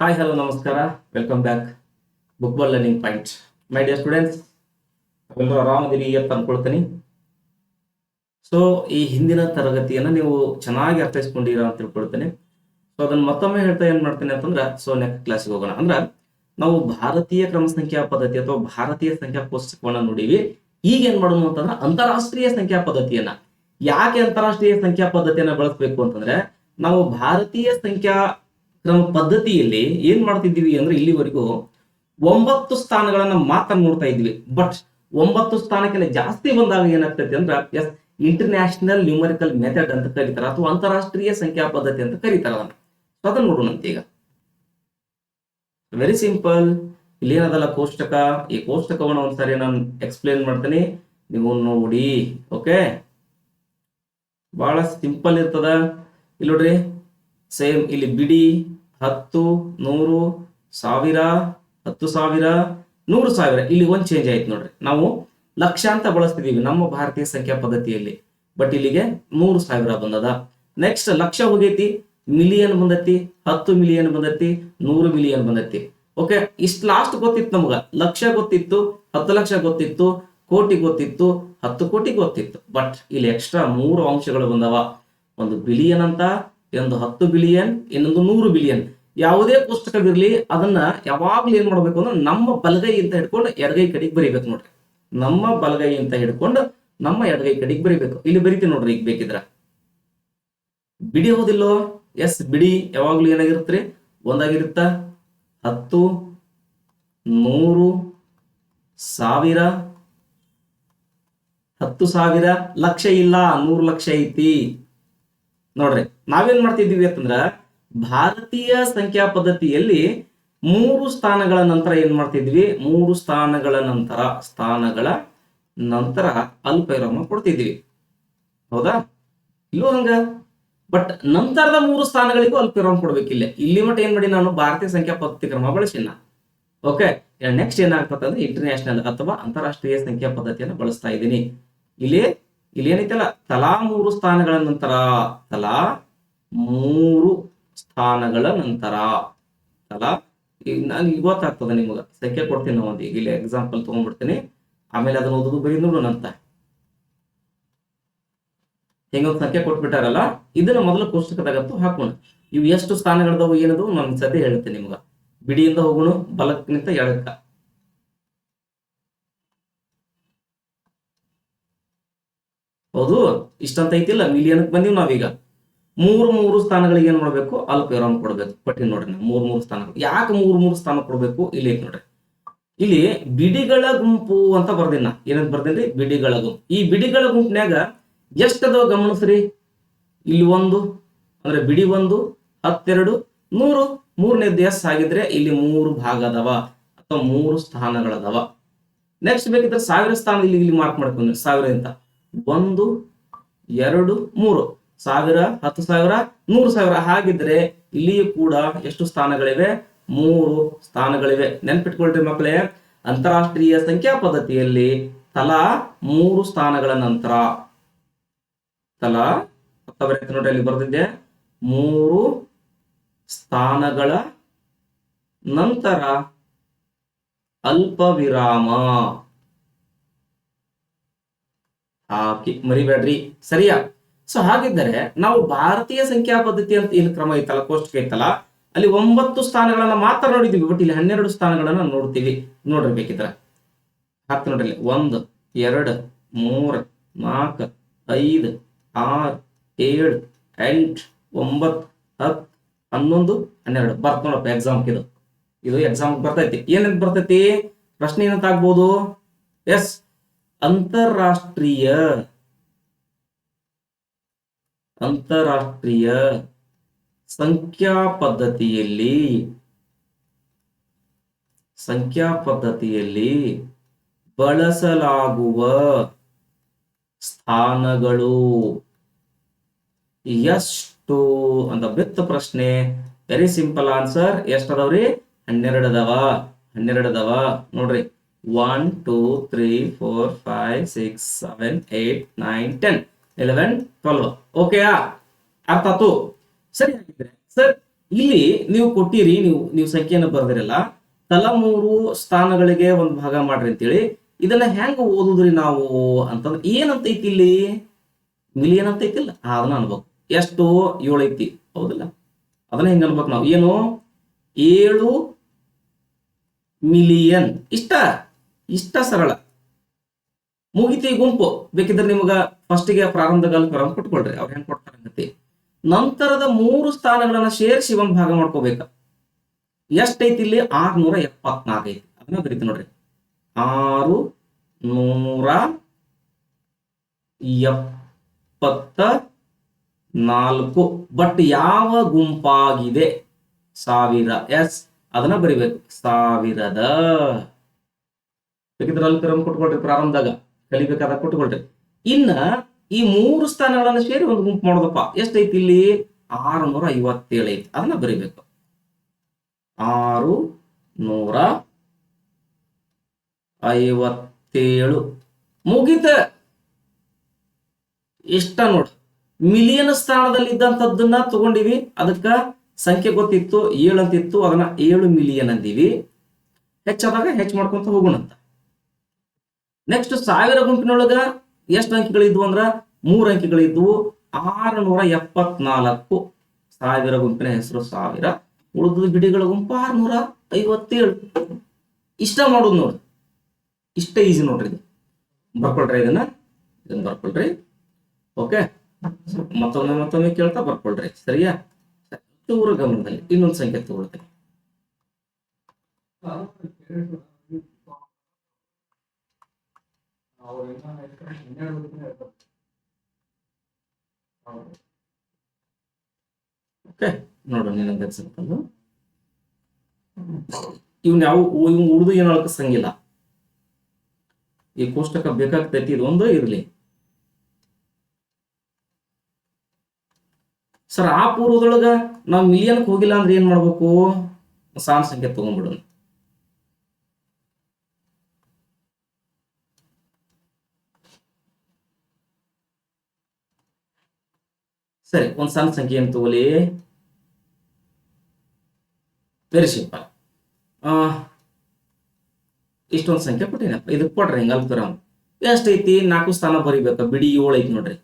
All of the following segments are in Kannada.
ಹಾಯ್ ಹಲೋ ನಮಸ್ಕಾರ. Welcome back book ball learning point my dear students ಎಲ್ಲರೂ ಆರಾಮದಿರಿ ಅಂತ ಅನ್ಕೊಳ್ತೀನಿ. ಸೊ ಈ ಹಿಂದಿನ ತರಗತಿಯನ್ನು ನೀವು ಚೆನ್ನಾಗಿ ಅರ್ಥೈಸ್ಕೊಂಡಿರ ಅಂತ ತಿಳ್ಕೊಳ್ತೇನೆ. ಸೊ ಅದನ್ನ ಮತ್ತೊಮ್ಮೆ ಹೇಳ್ತಾ ಏನ್ ಮಾಡ್ತೇನೆ ಅಂತಂದ್ರೆ ಸೊ ನೆಕ್ಸ್ಟ್ ಕ್ಲಾಸ್ಗೆ ಹೋಗೋಣ. ಅಂದ್ರೆ, ನಾವು ಭಾರತೀಯ ಕ್ರಮ ಸಂಖ್ಯಾ ಪದ್ಧತಿ ಅಥವಾ ಭಾರತೀಯ ಸಂಖ್ಯಾ ಪುಸ್ತಕವನ್ನು ನೋಡಿವಿ. ಈಗ ಏನ್ ಮಾಡೋಣ ಅಂತಂದ್ರೆ, ಅಂತಾರಾಷ್ಟ್ರೀಯ ಸಂಖ್ಯಾ ಪದ್ಧತಿಯನ್ನ. ಯಾಕೆ ಅಂತಾರಾಷ್ಟ್ರೀಯ ಸಂಖ್ಯಾ ಪದ್ಧತಿಯನ್ನ ಬಳಸಬೇಕು ಅಂತಂದ್ರೆ, ನಾವು ಭಾರತೀಯ ಸಂಖ್ಯಾ ಕ್ರಮ ಪದ್ಧತಿಯಲ್ಲಿ ಏನ್ ಮಾಡ್ತಿದ್ದೀವಿ ಅಂದ್ರೆ ಇಲ್ಲಿವರೆಗೂ ಒಂಬತ್ತು ಸ್ಥಾನಗಳನ್ನ ಮಾತ್ರ ನೋಡ್ತಾ ಇದ್ವಿ. ಬಟ್ ಒಂಬತ್ತು ಸ್ಥಾನಕ್ಕಿಂತ ಜಾಸ್ತಿ ಬಂದಾಗ ಏನಾಗ್ತೈತಿ ಅಂದ್ರೆ ಎಸ್ ಇಂಟರ್ನ್ಯಾಷನಲ್ ನ್ಯೂಮರಿಕಲ್ ಮೆಥಡ್ ಅಂತ ಕರೀತಾರ ಅಥವಾ ಅಂತಾರಾಷ್ಟ್ರೀಯ ಸಂಖ್ಯಾ ಪದ್ಧತಿ ಅಂತ ಕರೀತಾರ ಅದನ್ನ. ನೋಡೋಣಂತ ಈಗ. ವೆರಿ ಸಿಂಪಲ್ ಇಲ್ಲಿ ಏನದಲ್ಲ ಕೋಷ್ಟಕ? ಈ ಕೋಷ್ಟಕವನ್ನು ಒಂದ್ಸರಿ ನಾನು ಎಕ್ಸ್ಪ್ಲೇನ್ ಮಾಡ್ತೀನಿ. ನೀವು ನೋಡಿ. ಓಕೆ ಬಹಳ ಸಿಂಪಲ್ ಇರ್ತದ. ಇಲ್ಲಿ ನೋಡ್ರಿ. ಸೇಮ್ ಇಲ್ಲಿ ಬಿಡಿ, ಹತ್ತು, ನೂರು, ಸಾವಿರ, ಹತ್ತು ಸಾವಿರ, ನೂರು ಸಾವಿರ. ಇಲ್ಲಿ ಒಂದು ಚೇಂಜ್ ಆಯ್ತು ನೋಡ್ರಿ. ನಾವು ಲಕ್ಷ ಅಂತ ಬಳಸ್ತಿದೀವಿ ನಮ್ಮ ಭಾರತೀಯ ಸಂಖ್ಯಾ ಪದ್ಧತಿಯಲ್ಲಿ. ಬಟ್ ಇಲ್ಲಿಗೆ ನೂರು ಸಾವಿರ ಬಂದದ. ನೆಕ್ಸ್ಟ್ ಲಕ್ಷ ಹೋಗೈತಿ ಮಿಲಿಯನ್ ಬಂದತಿ, ಹತ್ತು ಮಿಲಿಯನ್ ಬಂದತಿ, ನೂರು ಮಿಲಿಯನ್ ಬಂದತಿ. ಓಕೆ ಇಷ್ಟು ಲಾಸ್ಟ್ ಗೊತ್ತಿತ್ತು ನಮಗ. ಲಕ್ಷ ಗೊತ್ತಿತ್ತು, ಹತ್ತು ಲಕ್ಷ ಗೊತ್ತಿತ್ತು, ಕೋಟಿ ಗೊತ್ತಿತ್ತು, ಹತ್ತು ಕೋಟಿ ಗೊತ್ತಿತ್ತು. ಬಟ್ ಇಲ್ಲಿ ಎಕ್ಸ್ಟ್ರಾ ಮೂರು ಅಂಶಗಳು ಬಂದವ. ಒಂದು ಬಿಲಿಯನ್ ಅಂತ ಒಂದು ಹತ್ತು ಬಿಲಿಯನ್, ಇನ್ನೊಂದು ನೂರು ಬಿಲಿಯನ್. ಯಾವುದೇ ಪುಸ್ತಕವಿರಲಿ, ಅದನ್ನ ಯಾವಾಗ್ಲೂ ಏನ್ ಮಾಡ್ಬೇಕು ಅಂದ್ರೆ ನಮ್ಮ ಬಲಗೈ ಅಂತ ಹಿಡ್ಕೊಂಡು ಎಡಗೈ ಕಡೆಗೆ ಬರಿಬೇಕು ನೋಡ್ರಿ. ನಮ್ಮ ಬಲಗೈ ಅಂತ ಹಿಡ್ಕೊಂಡು ನಮ್ಮ ಎಡಗೈ ಕಡೆಗೆ ಬರಿಬೇಕು. ಇಲ್ಲಿ ಬರಿತೀನಿ ನೋಡ್ರಿ ಈಗ ಬೇಕಿದ್ರ. ಬಿಡಿ ಹೋದಿಲ್ಲೋ? ಎಸ್, ಬಿಡಿ. ಯಾವಾಗ್ಲೂ ಏನಾಗಿರುತ್ತೆ ಒಂದಾಗಿರುತ್ತ? ಹತ್ತು, ನೂರು, ಸಾವಿರ. ಹತ್ತು ಸಾವಿರ ಲಕ್ಷ ಇಲ್ಲ, ನೂರು ಲಕ್ಷ ಐತಿ. ನೋಡ್ರಿ, ನಾವೇನ್ ಮಾಡ್ತಿದ್ದೀವಿ ಅಂತಂದ್ರ ಭಾರತೀಯ ಸಂಖ್ಯಾ ಪದ್ಧತಿಯಲ್ಲಿ ಮೂರು ಸ್ಥಾನಗಳ ನಂತರ ಏನ್ ಮಾಡ್ತಿದ್ವಿ? ಮೂರು ಸ್ಥಾನಗಳ ನಂತರ ಸ್ಥಾನಗಳ ನಂತರ ಅಲ್ಪ ವಿರಾಮ ಕೊಡ್ತಿದ್ವಿ. ಹೌದಾ? ಇಲ್ಲೋ ಹಂಗ. ಬಟ್ ನಂತರದ ಮೂರು ಸ್ಥಾನಗಳಿಗೂ ಅಲ್ಪ ವಿರಾಮ ಕೊಡ್ಬೇಕಿಲ್ಲ ಇಲ್ಲಿ ಮಟ್ಟ ಏನ್ ಮಾಡಿ ನಾನು? ಭಾರತೀಯ ಸಂಖ್ಯಾ ಪದ್ಧತಿ ಕ್ರಮ ಬಳಸಿನ. ಓಕೆ, ನೆಕ್ಸ್ಟ್ ಏನಾಗ್ತದೆ ಅಂದ್ರೆ ಇಂಟರ್ನ್ಯಾಷನಲ್ ಅಥವಾ ಅಂತಾರಾಷ್ಟ್ರೀಯ ಸಂಖ್ಯಾ ಪದ್ಧತಿಯನ್ನು ಬಳಸ್ತಾ ಇದ್ದೀನಿ. ಇಲ್ಲಿ ಇಲ್ಲಿ ಏನೈತಲ್ಲ? ತಲಾ ಮೂರು ಸ್ಥಾನಗಳ ನಂತರ, ತಲಾ ಮೂರು ಸ್ಥಾನಗಳ ನಂತರ. ತಲಾ ಈಗ ನಾನು ಈಗ ಗೊತ್ತಾಗ್ತದೆ ನಿಮಗೆ. ಸಂಖ್ಯೆ ಕೊಡ್ತೀನಿ ನಾವು ಒಂದು ಈಗ ಇಲ್ಲಿ ಎಕ್ಸಾಂಪಲ್ ತಗೊಂಡ್ಬಿಡ್ತೀನಿ. ಆಮೇಲೆ ಅದನ್ನ ಓದೋದು ಬರೀ ನೋಡೋಣಂತ ಹೆಂಗೊಂದು ಸಂಖ್ಯೆ ಕೊಟ್ಬಿಟ್ಟಾರಲ್ಲ? ಇದನ್ನ ಮೊದಲು ಪುಸ್ತಕದಾಗತ್ತು ಹಾಕೋಣ. ಇವು ಎಷ್ಟು ಸ್ಥಾನಗಳದವು ಏನದು ನಾನು ಸದ್ಯ ಹೇಳ್ತೇನೆ ನಿಮ್ಗ. ಬಿಡಿಯಿಂದ ಹೋಗೋಣ, ಬಲಕ್ಕಿಂತ ಎಡಕ್ಕ. ಹೌದು, ಇಷ್ಟಂತ ಐತಿಲ್ಲ ಮಿಲಿಯನ್ಕ್ ಬಂದಿವಿ ನಾವೀಗ. ಮೂರು ಮೂರು ಸ್ಥಾನಗಳಿಗೆ ಏನ್ ಮಾಡ್ಬೇಕು? ಅಲ್ಪ ವಿರಾಮ ಕೊಡ್ಬೇಕು. ಪಟ್ಟಿ ನೋಡ್ರಿ ಮೂರ್ ಮೂರು ಸ್ಥಾನಗಳು. ಯಾಕೆ ಮೂರ್ ಮೂರು ಸ್ಥಾನ ಕೊಡ್ಬೇಕು? ಇಲ್ಲಿ ಐತಿ ನೋಡ್ರಿ. ಇಲ್ಲಿ ಬಿಡಿಗಳ ಗುಂಪು ಅಂತ ಬರ್ದಿನ ಏನಂತ ಬರ್ದೇನ್ರಿ? ಬಿಡಿಗಳ ಗುಂಪು. ಈ ಬಿಡಿಗಳ ಗುಂಪಿನ್ಯಾಗ ಎಷ್ಟದವ ಗಮನಿಸ್ರಿ? ಇಲ್ಲಿ ಒಂದು, ಅಂದ್ರೆ ಬಿಡಿ ಒಂದು, ಹತ್ತೆರಡು, ನೂರು. ಮೂರನೇ ಎಸ್ ಆಗಿದ್ರೆ ಇಲ್ಲಿ ಮೂರು ಭಾಗ ಅದಾವ, ಅಥವಾ ಮೂರು ಸ್ಥಾನಗಳದಾವ. ನೆಕ್ಸ್ಟ್ ಬೇಕಿದ್ರೆ ಸಾವಿರ ಸ್ಥಾನ ಇಲ್ಲಿ ಇಲ್ಲಿ ಮಾರ್ಕ್ ಮಾಡ್ಕೊಂಡ್ರಿ, ಸಾವಿರ ಅಂತ. ಒಂದು, ಎರಡು, ಮೂರು. ಸಾವಿರ, ಹತ್ತು ಸಾವಿರ, ನೂರು ಸಾವಿರ. ಹಾಗಿದ್ರೆ ಇಲ್ಲಿಯೂ ಕೂಡ ಎಷ್ಟು ಸ್ಥಾನಗಳಿವೆ? ಮೂರು ಸ್ಥಾನಗಳಿವೆ. ನೆನ್ಪಿಟ್ಕೊಳ್ರಿ ಮಕ್ಕಳೇ, ಅಂತಾರಾಷ್ಟ್ರೀಯ ಸಂಖ್ಯಾ ಪದ್ಧತಿಯಲ್ಲಿ ತಲಾ ಮೂರು ಸ್ಥಾನಗಳ ನಂತರ, ತಲಾ ನೋಡಿ ಅಲ್ಲಿ ಬರೆದಿದ್ದೆ? ಮೂರು ಸ್ಥಾನಗಳ ನಂತರ ಅಲ್ಪ ವಿರಾಮ ಹಾಕಿ ಮರಿಬೇಡ್ರಿ. ಸರಿಯಾ? ಸೊ ಹಾಗಿದ್ದರೆ ನಾವು ಭಾರತೀಯ ಸಂಖ್ಯಾ ಪದ್ಧತಿ ಅಂತ ಏನು ಕ್ರಮ ಐತಲ್ಲ ಕೋಷ್ಟಕ ಐತಲ್ಲ ಅಲ್ಲಿ ಒಂಬತ್ತು ಸ್ಥಾನಗಳನ್ನ ಮಾತ್ರ ನೋಡಿದ್ವಿ ಬಟ್ ಇಲ್ಲಿ ಹನ್ನೆರಡು ಸ್ಥಾನಗಳನ್ನ ನೋಡ್ತೀವಿ. ನೋಡ್ರಿ ಬೇಕಿದ್ರೆ. ಹಾಕ್ತಿ ನೋಡ್ರಿ ಇಲ್ಲಿ. ಒಂದು, ಎರಡು, ಮೂರು, ನಾಲ್ಕು, ಐದು, ಆರು, ಏಳು, ಎಂಟು, ಒಂಬತ್ತು, ಹತ್ತು, ಹನ್ನೊಂದು, ಹನ್ನೆರಡು. ಬರ್ತ ನೋಡಪ್ಪ ಎಕ್ಸಾಮ್ ಇದು ಇದು ಎಕ್ಸಾಮ್ ಬರ್ತೈತಿ. ಏನಂತ ಬರ್ತೈತಿ? ಪ್ರಶ್ನೆ ಏನಂತ ಆಗ್ಬೋದು? ಎಸ್ ಅಂತಾರಾಷ್ಟ್ರೀಯ ಅಂತಾರಾಷ್ಟ್ರೀಯ ಸಂಖ್ಯಾ ಪದ್ಧತಿಯಲ್ಲಿ ಸಂಖ್ಯಾ ಪದ್ಧತಿಯಲ್ಲಿ ಬಳಸಲಾಗುವ ಸ್ಥಾನಗಳು ಎಷ್ಟು ಅಂತ ಬಿತ್ತ ಪ್ರಶ್ನೆ. ವೆರಿ ಸಿಂಪಲ್ ಆನ್ಸರ್ ಎಷ್ಟದವ್ರಿ? ಹನ್ನೆರಡದವ. ಹನ್ನೆರಡದವ. ನೋಡ್ರಿ. One two three four five six seven eight nine ten eleven twelve ಓಕೆಯಾ ಅರ್ಥ ಆತು ಸರಿ ಹಾಗಿದ್ರೆ ಸರ್ ಇಲ್ಲಿ ನೀವು ಕೊಟ್ಟಿರಿ, ನೀವು ನೀವು ಸಂಖ್ಯೆಯನ್ನು ಬರೆದಿರಲ್ಲ. ತಲಾ ಮೂರು ಸ್ಥಾನಗಳಿಗೆ ಒಂದು ಭಾಗ ಮಾಡ್ರಿ ಅಂತೇಳಿ. ಇದನ್ನ ಹೆಂಗ ಓದುದ್ರಿ ನಾವು ಅಂತಂದ್ರೆ, ಏನಂತೈತಿ ಇಲ್ಲಿ? ಮಿಲಿಯನ್ ಅಂತ ಐತಿಲ್ಲ ಅದನ್ನ ಅನ್ಬೇಕು. ಎಷ್ಟು? ಏಳು ಐತಿ. ಹೌದಿಲ್ಲ? ಅದನ್ನ ಹೆಂಗ ಅನ್ಬೇಕು ನಾವು? ಏನು? ಏಳು ಮಿಲಿಯನ್. ಇಷ್ಟ? ಇಷ್ಟ ಸರಳ. ಮುಗಿತಿ ಗುಂಪು ಬೇಕಿದ್ರೆ ನಿಮ್ಗ ಫಸ್ಟಿಗೆ ಪ್ರಾರಂಭದಲ್ಲಿ ಪ್ರಾರಂಭ ಕೊಟ್ಕೊಳ್ರಿ, ಅವ್ರು ಹೆಂಗ್ ಕೊಡ್ತಾರಂಗತಿ ನಂತರದ ಮೂರು ಸ್ಥಾನಗಳನ್ನ ಸೇರಿಸಿ ಒಂದ್ ಭಾಗ ಮಾಡ್ಕೋಬೇಕ. ಎಷ್ಟೈತಿ ಇಲ್ಲಿ? ಆರ್ನೂರ ಎಪ್ಪತ್ನಾಲ್ಕು ಐತಿ. ಅದನ್ನ ಬರೀತಿ ನೋಡ್ರಿ. ಆರು ನೂರ ಎಪ್ಪತ್ತ ನಾಲ್ಕು ಬಟ್ ಯಾವ ಗುಂಪಾಗಿದೆ? ಸಾವಿರ. ಎಸ್. ಅದನ್ನ ಬರಿಬೇಕು. ಸಾವಿರದ ಬೇಕಿದ್ರೆ ಅಲ್ಲಿ ಕ್ರಮ ಕೊಟ್ಕೊಳ್ರಿ, ಪ್ರಾರಂಭದಾಗ ಕಲಿಬೇಕಾದ ಕೊಟ್ಕೊಳ್ರಿ. ಇನ್ನ ಈ ಮೂರು ಸ್ಥಾನಗಳನ್ನ ಸೇರಿ ಒಂದು ಗುಂಪು ಮಾಡೋದಪ್ಪ. ಎಷ್ಟೈತಿ ಇಲ್ಲಿ? ಆರುನೂರ ಐವತ್ತೇಳು ಐತಿ. ಅದನ್ನ ಬರಿಬೇಕು. ಆರು ನೂರ ಐವತ್ತೇಳು. ಮುಗಿತ. ಇಷ್ಟ ನೋಡ್ರಿ. ಮಿಲಿಯನ್ ಸ್ಥಾನದಲ್ಲಿ ಇದ್ದಂಥದ್ದನ್ನ ತಗೊಂಡಿವಿ. ಅದಕ್ಕ ಸಂಖ್ಯೆ ಗೊತ್ತಿತ್ತು ಏಳು ಅಂತಿತ್ತು ಅದನ್ನ ಏಳು ಮಿಲಿಯನ್ ಅಂದಿವಿ. ಹೆಚ್ಚಾದಾಗ ಹೆಚ್ಚು ಮಾಡ್ಕೊಂತ ಹೋಗೋಣ ಅಂತ ನೆಕ್ಸ್ಟ್ ಸಾವಿರ ಗುಂಪಿನೊಳಗ ಎಷ್ಟು ಅಂಕಿಗಳಿದ್ವು ಅಂದ್ರ ಮೂರು ಅಂಕಿಗಳಿದ್ವು. ಆರುನೂರ ಎಪ್ಪತ್ನಾಲ್ಕು ಸಾವಿರ ಗುಂಪಿನ ಹೆಸರು ಸಾವಿರ ಉಳಿದ ಬಿಡಿಗಳ ಗುಂಪು ಆರ್ನೂರ ಐವತ್ತೇಳು ಇಷ್ಟ ಮಾಡೋದು ನೋಡ್ರಿ ಇಷ್ಟ ಈಸಿ ನೋಡ್ರಿ. ಬರ್ಕೊಳ್ರಿ ಇದನ್ನ. ಇದನ್ನ ಬರ್ಕೊಳ್ರಿ. ಓಕೆ ಮತ್ತೊಮ್ಮೆ ಮತ್ತೊಮ್ಮೆ ಕೇಳ್ತಾ ಬರ್ಕೊಳ್ರಿ. ಸರಿಯಾ? ಚೂರು ಗಮನದಲ್ಲಿ. ಇನ್ನೊಂದು ಸಂಖ್ಯೆ ತಗೊಳ್ತೀನಿ. ಓಕೆ ನೋಡೋಣ ಏನಂತ ಎಕ್ಸಾಂಪಲ್ ಇವ್ನ ಯಾವ ಇವ್ನ ಉಳಿದು ಏನು ಸಂಗಿಲ್ಲ ಈ ಕೋಷ್ಟಕ ಬೇಕಾಗ್ತೈತಿ ಇದೊಂದು ಇರಲಿ. ಸರ್, ಆ ಪೂರ್ವದೊಳಗ ನಾವು ಮಿಲಿಯನ್ಗೆ ಹೋಗಿಲ್ಲ ಅಂದ್ರೆ ಏನ್ ಮಾಡ್ಬೇಕು? ಸಾನ್ ಸಂಖ್ಯೆ ತಗೊಂಡ್ಬಿಡೋಣ. ಸರಿ, ಒಂದು ಸಣ್ಣ ಸಂಖ್ಯೆ ಏನು ತಗೋಲಿ ವೆರಿ ಸಿಂಪಲ್ ಇಷ್ಟೊಂದು ಸಂಖ್ಯೆ ಕೊಟ್ಟಿನಪ್ಪ. ಇದಕ್ಕೆ ಕೊಡ್ರಿ ಹಿಂಗ ಅಲ್ಪರ ಎಷ್ಟೈತಿ ನಾಲ್ಕು ಸ್ಥಾನ ಬರಿಬೇಕ? ಬಿಡಿ ಏಳು ಐತಿ ನೋಡ್ರಿ.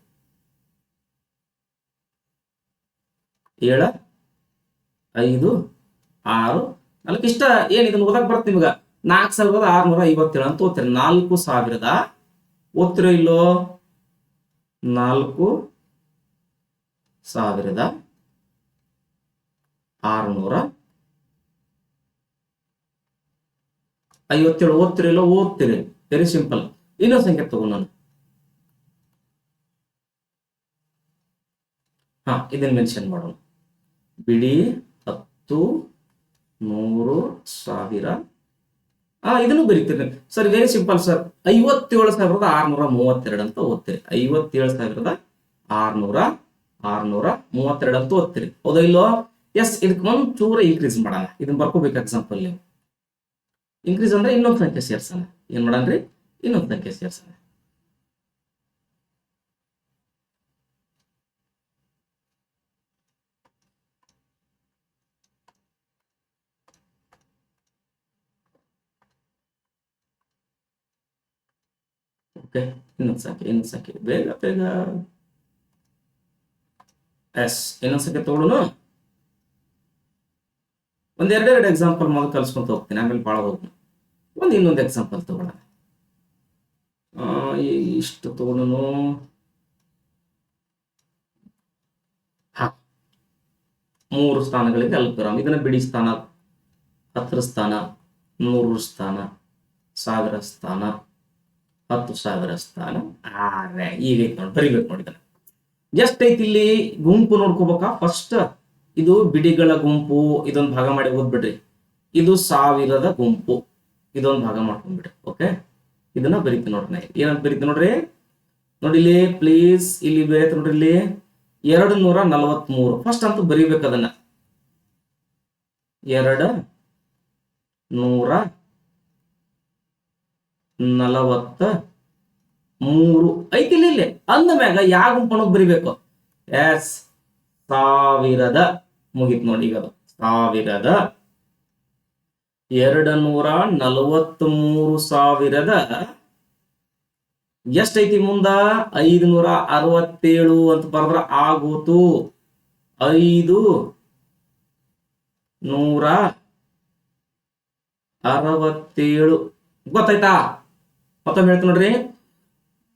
ಏಳ, ಐದು, ಆರು, ನಾಲ್ಕು. ಇಷ್ಟ, ಏನು ಇದನ್ನ ಓದಕ್ ಬರುತ್ತೆ ನಿಮ್ಗ? ನಾಲ್ಕು ಸಾವಿರದ ಆರ್ನೂರ ಐವತ್ತೇಳು ಅಂತ ಓದ್ತೀರಿ. ನಾಲ್ಕು ಸಾವಿರದ, ಓದ್ತಿರೋ ಇಲ್ಲೋ? ನಾಲ್ಕು ಸಾವಿರದ ಆರುನೂರ ಐವತ್ತೇಳು. ಓದ್ತಿರಿ ಇಲ್ಲೋ ಓದ್ತೀರಿ ವೆರಿ ಸಿಂಪಲ್ ಇನ್ನೊಂದು ಸಂಖ್ಯೆ ತಗೋ ನಾನು. ಹಾ, ಇದನ್ನ ಮೆನ್ಷನ್ ಮಾಡೋಣ. ಬಿಡಿ ಹತ್ತು ನೂರು ಸಾವಿರ. ಆ, ಇದನ್ನು ಬರೀತೀರಿ ಸರ್ ವೆರಿ ಸಿಂಪಲ್ ಸರ್ ಐವತ್ತೇಳು ಸಾವಿರದ ಆರ್ನೂರ ಮೂವತ್ತೆರಡು ಅಂತ ಓದ್ತೀರಿ. ಐವತ್ತೇಳು ಸಾವಿರದ ಆರ್ನೂರ ಆರ್ನೂರ ಮೂವತ್ತೆರಡು ಅಂತ ಓದ್ತೀರಿ ಹೌದಾ ಇಲ್ಲೋ ಎಸ್ ಇದಕ್ಕೆ ಒಂದು ಚೂರ ಇನ್ಕ್ರೀಸ್ ಮಾಡೋಣ ಇದನ್ನ ಬರ್ಕೋಬೇಕು ಎಕ್ಸಾಂಪಲ್ ನೀವು ಇನ್ಕ್ರೀಸ್ ಅಂದ್ರೆ ಇನ್ನೊಂದು ಸಂಖ್ಯೆ ಸೇರ್ಸೋಣ ಏನ್ ಮಾಡನ್ರಿ ಇನ್ನೊಂದು ಸಂಖ್ಯೆ ಸೇರ್ಸೋಣ ಓಕೆ ಇನ್ನೊಂದು ಸಂಖ್ಯೆ ಇನ್ನೊಂದು ಸಂಖ್ಯೆ ಬೇಗ ಬೇಗ ಎಸ್. ಇನ್ನೊಂದು ಸಂಖ್ಯೆ ತಗೊಳ್ಳೋಣ ಒಂದೆರಡೆರಡು ಎಕ್ಸಾಂಪಲ್ ಮೊದಲು ಕಲ್ಸ್ಕೊಂತ ಹೋಗ್ತೀನಿ, ಆಮೇಲೆ ಭಾಳ ಹೋಗ್ತೀನಿ. ಒಂದು ಇನ್ನೊಂದು ಎಕ್ಸಾಂಪಲ್ ತಗೊಳ್ಳೋಣ ಇಷ್ಟು ತಗೊಳ್ಳೋನು. ಹಾ. ಮೂರು ಸ್ಥಾನಗಳಿಗೆ ಅಲ್ಪರಾಮ್. ಇದನ್ನ ಬಿಡಿ ಸ್ಥಾನ, ಹತ್ತರ ಸ್ಥಾನ, ನೂರು ಸ್ಥಾನ, ಸಾವಿರ ಸ್ಥಾನ, ಹತ್ತು ಸಾವಿರ ಸ್ಥಾನ. ಆರೆ ಈಗ ಬರಿಬೇಕು ಇದನ್ನ ಐತಿ ಇಲ್ಲಿ ಗುಂಪು ನೋಡ್ಕೋಬೇಕಾ? ಫಸ್ಟ್ ಇದು ಬಿಡಿಗಳ ಗುಂಪು, ಇದೊಂದು ಭಾಗ ಮಾಡಿ ಓದ್ಬಿಡ್ರಿ ಇದು ಸಾವಿರದ ಗುಂಪು, ಇದೊಂದು ಭಾಗ ಮಾಡ್ಕೊಂಡ್ಬಿಡ್ರಿ ಓಕೆ ಇದನ್ನ ಬರೀತೀನಿ ನೋಡ್ರಿ ಏನಂತ ಬರೀತೀನಿ ನೋಡ್ರಿ? ನೋಡಿ ಇಲ್ಲಿ ಪ್ಲೀಸ್ ಇಲ್ಲಿ ಬೇರೆ ನೋಡ್ರಿ ಇಲ್ಲಿ ಎರಡು ನೂರ ನಲವತ್ಮೂರು ಫಸ್ಟ್ ಅಂತೂ ಬರೀಬೇಕು ಅದನ್ನ. ಎರಡ ನೂರ ನಲವತ್ತ ಮೂರು. ಐತಿ ಇಲ್ಲಿ. ಅಂದ ಮ್ಯಾಗ ಯಾವ ಗುಂಪನ್ನು ಬರಿಬೇಕು? ಎಸ್. ಸಾವಿರದ. ಮುಗಿತ್ ನೋಡಿ ಈಗ ಅದು. ಸಾವಿರದ ಎರಡ ನೂರ ನಲವತ್ಮೂರು ಸಾವಿರದ ಎಷ್ಟೈತಿ ಮುಂದ? ಐದು ನೂರ ಅರವತ್ತೇಳು ಅಂತ ಬರೆದ್ರ ಆಗೋತು. ಐದು ನೂರ ಅರವತ್ತೇಳು. ಗೊತ್ತಾಯ್ತಾ? ಮತ್ತೊಮ್ಮೆ ಹೇಳ್ತೀನಿ ನೋಡ್ರಿ.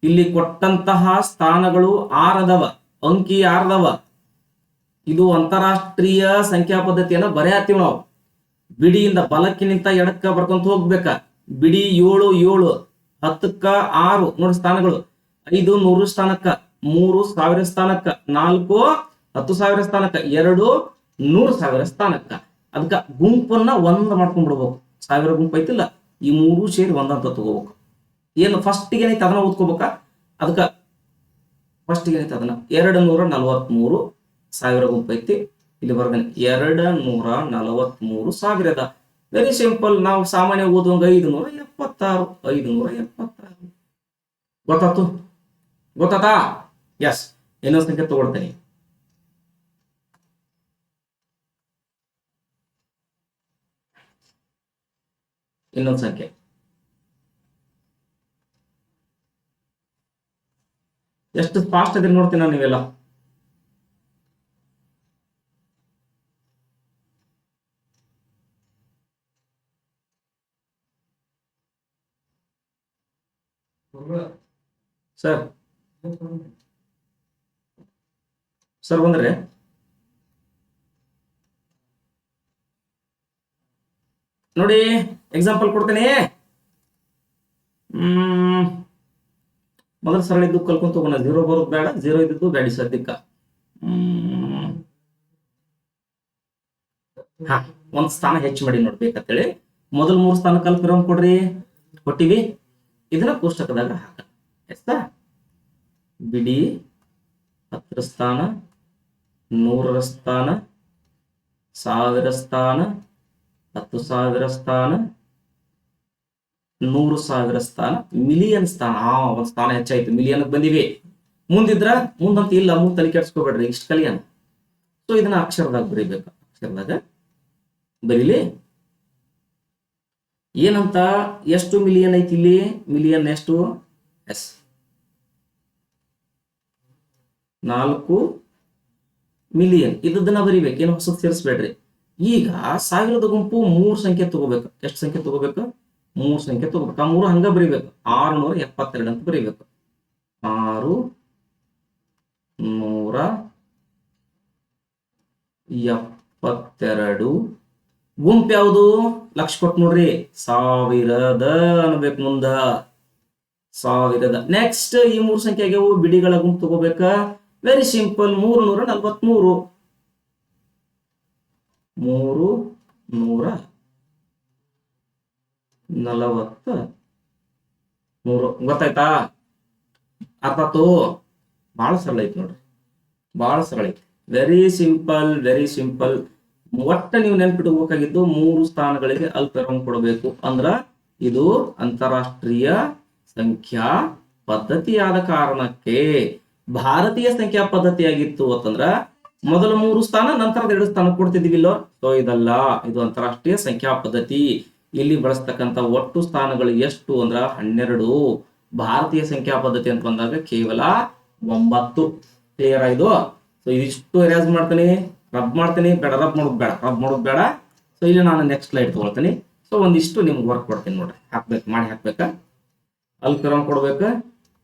ಇಲ್ಲಿ ಕೊಟ್ಟಂತಹ ಸ್ಥಾನಗಳು ಆರದವ, ಅಂಕಿ ಆರದವ. ಇದು ಅಂತಾರಾಷ್ಟ್ರೀಯ ಸಂಖ್ಯಾ ಪದ್ಧತಿಯನ್ನ ಬರೆಯತ್ತೀವಿ ನಾವು. ಬಿಡಿಯಿಂದ ಬಲಕ್ಕಿನಿಂತ ಎಡಕ್ಕ ಬರ್ಕೊಂತ ಹೋಗ್ಬೇಕ. ಬಿಡಿ ಏಳು ಏಳು, ಹತ್ತಕ್ಕ ಆರು. ನೋಡಿ ಸ್ಥಾನಗಳು. ಐದು ನೂರು ಸ್ಥಾನಕ್ಕ, ಮೂರು ಸಾವಿರ ಸ್ಥಾನಕ್ಕ, ನಾಲ್ಕು ಹತ್ತು ಸಾವಿರ ಸ್ಥಾನಕ್ಕ, ಎರಡು ನೂರು ಸಾವಿರ ಸ್ಥಾನಕ್ಕ. ಅದಕ್ಕ ಗುಂಪನ್ನ ಒಂದ್ ಮಾಡ್ಕೊಂಡ್ಬಿಡ್ಬೇಕು. ಸಾವಿರ ಗುಂಪು ಐತಿಲ್ಲ ಈ ಮೂರು ಸೇರಿ ಒಂದಂತ ತಗೋಬೇಕು. ಏನು ಫಸ್ಟ್ ಏನೈತೆ ಅದನ್ನ ಓದ್ಕೋಬೇಕಾ? ಅದಕ್ಕೆ ಫಸ್ಟ್ ಏನೈತೆ ಅದನ್ನ ಎರಡು ನೂರ ನಲವತ್ಮೂರು ಸಾವಿರ ಗುಂಪು ಐತಿ ಇಲ್ಲಿ ಬರ್ದೇನೆ ಎರಡು ನೂರ ನಲವತ್ಮೂರು ಸಾವಿರದ. ವೆರಿ ಸಿಂಪಲ್ ನಾವು ಸಾಮಾನ್ಯ ಓದುವಂಗ ಐದು ನೂರ ಎಪ್ಪತ್ತಾರು ಐದು ನೂರ ಎಪ್ಪತ್ತಾರು. ಗೊತ್ತಾತು ಗೊತ್ತಾತಾ ಎಸ್ ಇನ್ನೊಂದು ಸಂಖ್ಯೆ ತಗೊಳ್ತೇನೆ. ಇನ್ನೊಂದು ಸಂಖ್ಯೆ. ಎಷ್ಟು ಫಾಸ್ಟ್ ಅದ್ರಿ ನೋಡ್ತೀನ ನೀವೆಲ್ಲ? ಸರ್ ಸರ್ ಬಂದ್ರೆ. ನೋಡಿ ಎಕ್ಸಾಂಪಲ್ ಕೊಡ್ತೀನಿ. ಹ್ಮ್. ಮೊದಲು ಸರಳ ಇದ್ದು ಕಲ್ಕೊಂತ ಹೋಗೋಣ ಜೀರೋ ಬರೋದು ಬೇಡ ಜೀರೋ ಇದ್ದಿದ್ದು ಬ್ಯಾಡಿ ಸದ್ಯಕ್ಕ. ಹಾ, ಒಂದ್ ಸ್ಥಾನ ಹೆಚ್ಚು ಮಾಡಿ ನೋಡ್ಬೇಕಂತೇಳಿ. ಮೊದಲು ಮೂರು ಸ್ಥಾನ ಕಲ್ಪಿರೋ ಕೊಡ್ರಿ. ಕೊಟ್ಟಿವಿ. ಇದನ್ನ ಕೋಷ್ಟಕದಾಗ ಹಾಕ. ಎಸ್ತಾ ಬಿಡಿ ಹತ್ತರ ಸ್ಥಾನ, ನೂರರ ಸ್ಥಾನ, ಸಾವಿರ ಸ್ಥಾನ, ಹತ್ತು ಸಾವಿರ ಸ್ಥಾನ ನೂರು ಸಾವಿರ ಸ್ಥಾನ ಮಿಲಿಯನ್ ಸ್ಥಾನ. ಆ, ಒಂದು ಸ್ಥಾನ ಹೆಚ್ಚಾಯ್ತು. ಮಿಲಿಯನ್ ಬಂದಿವೆ. ಮುಂದಿದ್ರ ಮುಂದಂತ ಇಲ್ಲ ಮುಂದ್ ತಲೆ ಕೆಡ್ಸ್ಕೋಬೇಡ್ರಿ, ಇಷ್ಟ ಕಲಿಯನ್ ಸೊ ಇದನ್ನ ಅಕ್ಷರದಾಗ ಬರೀಬೇಕು. ಅಕ್ಷರದಾಗ ಬರೀಲಿ. ಏನಂತ? ಎಷ್ಟು ಮಿಲಿಯನ್ ಐತಿ ಇಲ್ಲಿ? ಮಿಲಿಯನ್ ಎಷ್ಟು? ಎಸ್. ನಾಲ್ಕು ಮಿಲಿಯನ್ ಇದನ್ನ ಬರಿಬೇಕು. ಏನು ಹೊಸ ಸೇರಿಸ್ಬೇಡ್ರಿ. ಈಗ ಸಾವಿರದ ಗುಂಪು ಮೂರು ಸಂಖ್ಯೆ ತಗೋಬೇಕು. ಎಷ್ಟು ಸಂಖ್ಯೆ ತಗೋಬೇಕು? ಮೂರ್ ಸಂಖ್ಯೆ ತಗೋಬೇಕು. ಆ ಮೂರು ಹಂಗ ಬರಿಬೇಕು. ಆರುನೂರ ಎಪ್ಪತ್ತೆರಡು ಅಂತ ಬರಿಬೇಕು. ಆರು ನೂರ ಎಪ್ಪತ್ತೆರಡು. ಗುಂಪು ಯಾವುದು? ಲಕ್ಷ ಕೊಟ್ಟು ನೋಡ್ರಿ. ಸಾವಿರದ ಅನ್ಬೇಕು ಮುಂದ. ಸಾವಿರದ. ನೆಕ್ಸ್ಟ್ ಈ ಮೂರು ಸಂಖ್ಯೆ ಆಗ್ಯಾವು. ಬಿಡಿಗಳ ಗುಂಪು ತಗೋಬೇಕ. ವೆರಿ ಸಿಂಪಲ್ ಮೂರು ನೂರ ನಲ್ವತ್ಮೂರು. ಮೂರು ನೂರ ನಲವತ್ತ? ಮೂರು ಗೊತ್ತಾಯ್ತಾ? ಅರ್ಥ ಭಾಳ ಸರಳ ಐತಿ ನೋಡ್ರಿ. ಬಹಳ ಸರಳ ಐತಿ. ವೆರಿ ಸಿಂಪಲ್ ವೆರಿ ಸಿಂಪಲ್ ಒಟ್ಟ ನೀವು ನೆನ್ಪಿಟ್ಕೋಬೇಕಾಗಿದ್ದು ಮೂರು ಸ್ಥಾನಗಳಿಗೆ ಅಲ್ಪರಂ ಕೊಡಬೇಕು. ಅಂದ್ರ ಇದು ಅಂತಾರಾಷ್ಟ್ರೀಯ ಸಂಖ್ಯಾ ಪದ್ಧತಿಯಾದ ಕಾರಣಕ್ಕೆ ಭಾರತೀಯ ಸಂಖ್ಯಾ ಪದ್ಧತಿಯಾಗಿತ್ತು ಅಂತಂದ್ರ ಮೊದಲ ಮೂರು ಸ್ಥಾನ, ನಂತರದ ಎರಡು ಸ್ಥಾನ ಕೊಡ್ತಿದ್ವಿಲ್ಲೋ ಸೊ, ಇದಲ್ಲ. ಇದು ಅಂತಾರಾಷ್ಟ್ರೀಯ ಸಂಖ್ಯಾ ಪದ್ಧತಿ. ಇಲ್ಲಿ ಬಳಸ್ತಕ್ಕಂಥ ಒಟ್ಟು ಸ್ಥಾನಗಳು ಎಷ್ಟು ಅಂದ್ರ ಹನ್ನೆರಡು. ಭಾರತೀಯ ಸಂಖ್ಯಾ ಪದ್ಧತಿ ಅಂತ ಬಂದಾಗ ಕೇವಲ ಒಂಬತ್ತು. ಕ್ಲಿಯರ್ ಆಯ್ದು ಸೊ ಇದಿಷ್ಟು ಎರೇಸ್ ಮಾಡ್ತೀನಿ. ರಬ್ ಮಾಡ್ತೀನಿ. ಬೇಡ ರಬ್ ಮಾಡೋದು ಬೇಡ ರಬ್ ಮಾಡೋದು ಬೇಡ. ಸೊ ಇಲ್ಲಿ ನಾನು ನೆಕ್ಸ್ಟ್ ಸ್ಲೈಡ್ ತಗೊಳ್ತೀನಿ. ಸೊ ಒಂದಿಷ್ಟು ನಿಮ್ಗೆ ವರ್ಕ್ ಕೊಡ್ತೀನಿ ನೋಡ್ರಿ. ಹಾಕ್ಬೇಕು, ಮಾಡಿ ಹಾಕ್ಬೇಕಾ? ಅಲ್ಪಿರಾಮ್ ಕೊಡ್ಬೇಕ.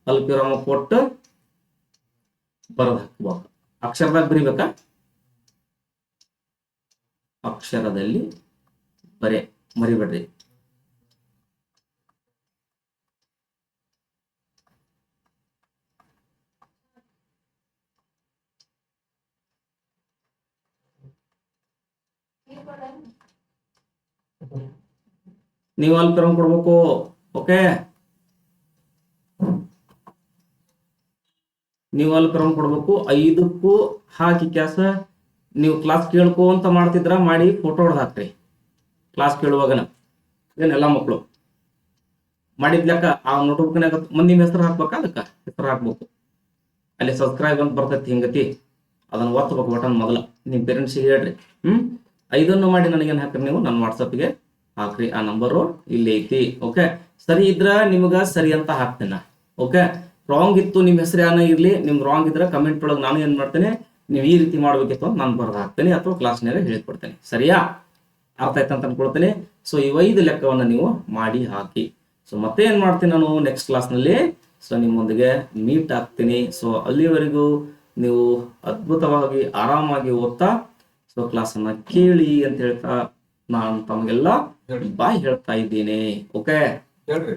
ಅಲ್ಪಿರಾಮ ಕೊಟ್ಟು ಬರದ್ ಹಾಕ್ಬೇಕು. ಅಕ್ಷರದಾಗ ಬರಿಬೇಕಾ? ಅಕ್ಷರದಲ್ಲಿ ಬರೆ. ಮರಿಬೇಡ್ರಿ. ನೀವು ಕರ್ಮ ಕೊಡ್ಬೇಕು ಓಕೆ ನೀವು ಅಲ್ಲಿ ಕ್ರಮ ಕೊಡ್ಬೇಕು, ಐದಕ್ಕೂ ಹಾಕಿ ಕ್ಯಾಸ, ನೀವು ಕ್ಲಾಸ್ ಕೇಳ್ಕೊ ಅಂತ ಮಾಡ್ತಿದ್ರ, ಮಾಡಿ ಫೋಟೋ ಹೊಡೆದು ಹಾಕ್ರಿ. ಕ್ಲಾಸ್ ಕೇಳುವಾಗನ ಏನೆಲ್ಲ ಮಕ್ಕಳು ಮಾಡಿದ್ಲಕ್ಕ ಆ ನೋಟ್ಬುಕ್ನಾಗ ಮಂದಿ ಹೆಸರು ಹಾಕ್ಬೇಕಾ? ಅದಕ್ಕ ಹೆಸರು ಹಾಕ್ಬೇಕು. ಅಲ್ಲಿ ಸಬ್ಸ್ಕ್ರೈಬ್ ಅಂತ ಬರ್ತೈತಿ ಹಿಂಗತಿ? ಅದನ್ನ ಒತ್ತಬೇಕು ಬಟನ್ ಮೊದಲ. ನಿಮ್ ಪೇರೆಂಟ್ಸ್ ಹೇಳ್ರಿ. ಹ್ಮ್? ಐದನ್ನು ಮಾಡಿ ನನಗೇನು ಹಾಕ್ರಿ ನೀವು? ನನ್ನ ವಾಟ್ಸಪ್ಗೆ ಹಾಕ್ರಿ. ಆ ನಂಬರು ಇಲ್ಲಿ ಐತಿ. ಓಕೆ? ಸರಿ ಇದ್ರ ನಿಮ್ಗ ಸರಿ ಅಂತ ಹಾಕ್ತೇನೆ. ಓಕೆ? ರಾಂಗ್ ಇತ್ತು ನಿಮ್ಮ ಹೆಸರು ಏನೋ ಇರಲಿ. ನಿಮ್ಗೆ ರಾಂಗ್ ಇದ್ರೆ ಕಮೆಂಟ್ ಒಳಗೆ ನಾನು ಏನ್ ಮಾಡ್ತೇನೆ? ನೀವು ಈ ರೀತಿ ಮಾಡಬೇಕಿತ್ತು ಅಂತ ನಾನು ಬರ್ದು ಹಾಕ್ತೇನೆ ಅಥವಾ ಕ್ಲಾಸ್ನಾಗ ಹೇಳ್ಕೊಡ್ತೇನೆ. ಸರಿಯಾ? ಅರ್ಥ ಆಯ್ತು ಅಂತ ಅನ್ಕೊಳ್ತೇನೆ. ಸೊ ಈ ಐದು ಲೆಕ್ಕವನ್ನು ನೀವು ಮಾಡಿ ಹಾಕಿ. ಸೊ ಮತ್ತೆ ಏನ್ ಮಾಡ್ತೀನಿ ನಾನು ನೆಕ್ಸ್ಟ್ ಕ್ಲಾಸ್ನಲ್ಲಿ ಸೊ ನಿಮ್ಮೊಂದಿಗೆ ಮೀಟ್ ಆಗ್ತೀನಿ. ಸೊ ಅಲ್ಲಿವರೆಗೂ ನೀವು ಅದ್ಭುತವಾಗಿ ಆರಾಮಾಗಿ ಓದ್ತಾ ಸೊ ಕ್ಲಾಸನ್ನ ಕೇಳಿ ಅಂತ ಹೇಳ್ತಾ ನಾನು ತಮಗೆಲ್ಲ ಬಾಯ್ ಹೇಳ್ತಾ ಇದ್ದೀನಿ. ಓಕೆ ಹೇಳ್ರಿ.